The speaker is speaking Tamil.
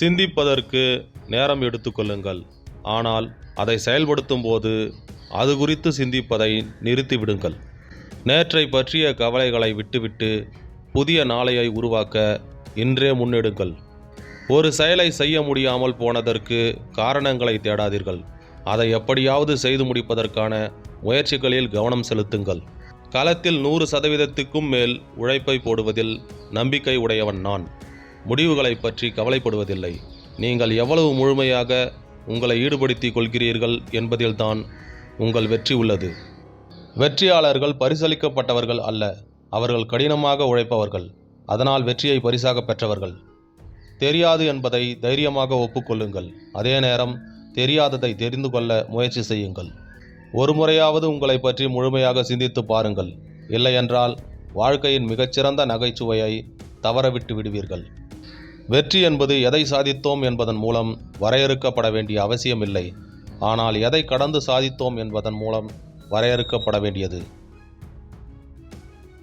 சிந்திப்பதற்கு நேரம் எடுத்துக்கொள்ளுங்கள் ஆனால் அதை செயல்படுத்தும் போது அது குறித்து சிந்திப்பதை நிறுத்திவிடுங்கள் நேற்றை பற்றிய கவலைகளை விட்டுவிட்டு புதிய நாளையை உருவாக்க இன்றே முன்னெடுங்கள். ஒரு செயலை செய்ய முடியாமல் போனதற்கு காரணங்களை தேடாதீர்கள். அதை எப்படியாவது செய்து முடிப்பதற்கான முயற்சிகளில் கவனம் செலுத்துங்கள். களத்தில் நூறு சதவீதத்துக்கும் மேல் உழைப்பை போடுவதில் நம்பிக்கை உடையவன் நான். முடிவுகளை பற்றி கவலைப்படுவதில்லை. நீங்கள் எவ்வளவு முழுமையாக உங்களை ஈடுபடுத்திக் கொள்கிறீர்கள் என்பதில்தான் உங்கள் வெற்றி உள்ளது. வெற்றியாளர்கள் பரிசளிக்கப்பட்டவர்கள் அல்ல அவர்கள் கடினமாக உழைப்பவர்கள் அதனால் வெற்றியை பரிசாக பெற்றவர்கள். தெரியாது என்பதை தைரியமாக ஒப்புக்கொள்ளுங்கள். அதே நேரம் தெரியாததை தெரிந்து கொள்ள முயற்சி செய்யுங்கள். ஒரு முறையாவது உங்களை பற்றி முழுமையாக சிந்தித்து பாருங்கள். இல்லையென்றால் வாழ்க்கையின் மிகச்சிறந்த நகைச்சுவையை தவறவிட்டு விடுவீர்கள். வெற்றி என்பது எதை சாதித்தோம் என்பதன் மூலம் வரையறுக்கப்பட வேண்டிய அவசியமில்லை. ஆனால் எதை கடந்து சாதித்தோம் என்பதன் மூலம் வரையறுக்கப்பட வேண்டியது.